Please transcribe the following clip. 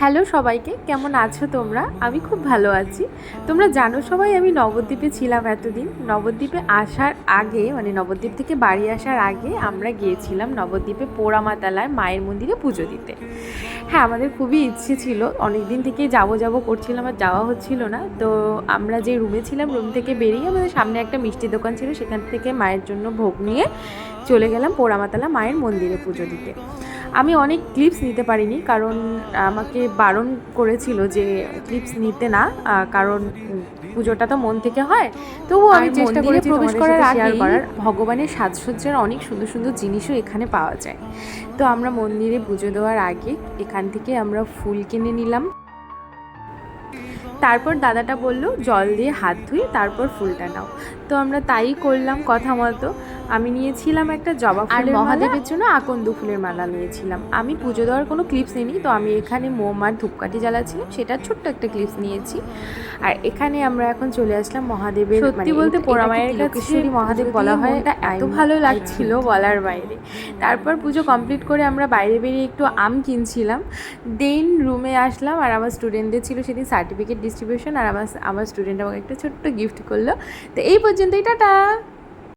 Hello সবাইকে, কেমন আছো তোমরা? আমি খুব ভালো আছি। তোমরা জানো সবাই আমি নবদ্বীপে ছিলাম এতদিন। নবদ্বীপে আসার আগে মানে নবদ্বীপ থেকে বাড়ি আসার আগে আমরা গিয়েছিলাম নবদ্বীপে পোড়ামাতালায় মায়ের মন্দিরে পুজো দিতে। হ্যাঁ আমাদের খুবই ইচ্ছে ছিল। অনেক দিন থেকেই যাব যাব করছিলাম, আর যাওয়া হচ্ছিল না। তো আমরা যে রুমে ছিলাম রুম থেকে বেরিয়ে আমাদের সামনে একটা মিষ্টি দোকান ছিল। সেখান থেকে মায়ের জন্য ভোগ নিয়ে চলে গেলাম পোড়ামাতালা মায়ের মন্দিরে পুজো দিতে। আমি অনেক ক্লিপস নিতে পারিনি কারণ আমাকে বারণ করেছিল যে ক্লিপস নিতে না কারণ পুজোটা তো মন থেকে হয়। তবুও আমি চেষ্টা করেছি প্রবেশ করার করার আগে করার। ভগবানের সাজসজ্জার অনেক সুন্দর সুন্দর জিনিসও এখানে পাওয়া যায়। তো আমরা মন্দিরে পুজো দেওয়ার আগে এখান থেকে আমরা ফুল কিনে নিলাম। তারপর দাদাটা বলল জল দিয়ে হাত ধুয়ে তারপর ফুলটা নাও। তো আমরা তাই করলাম কথা মতো। আমি নিয়েছিলাম একটা জবা আর মহাদেবের জন্য আকন্দ ফুলের মালা নিয়েছিলাম। আমি পুজো দেওয়ার কোনো ক্লিপস নিইনি তো আমি এখানে মোম আর ধূপকাঠি জ্বালাচ্ছিলাম সেটা ছোট্ট একটা ক্লিপস নিয়েছি। আর এখানে আমরা এখন চলে আসলাম মহাদেবের সত্যি মানে বলতে এটা- পোড়ামায়ের কাছে মহাদেব বলা হয় মনটা এত ভালো লাগছিল বলার বাইরে। তারপর পুজো কমপ্লিট করে আমরা বাইরে বেরিয়ে একটু আম কিনছিলাম। দেন রুমে আসলাম আর আমার স্টুডেন্টদের ছিল সেদিন সার্টিফিকেট ডিস্ট্রিবিউশন আর আমার আমার স্টুডেন্ট আমাকে একটা ছোট্ট গিফট করল। তো এই পর্যন্তই টাটা!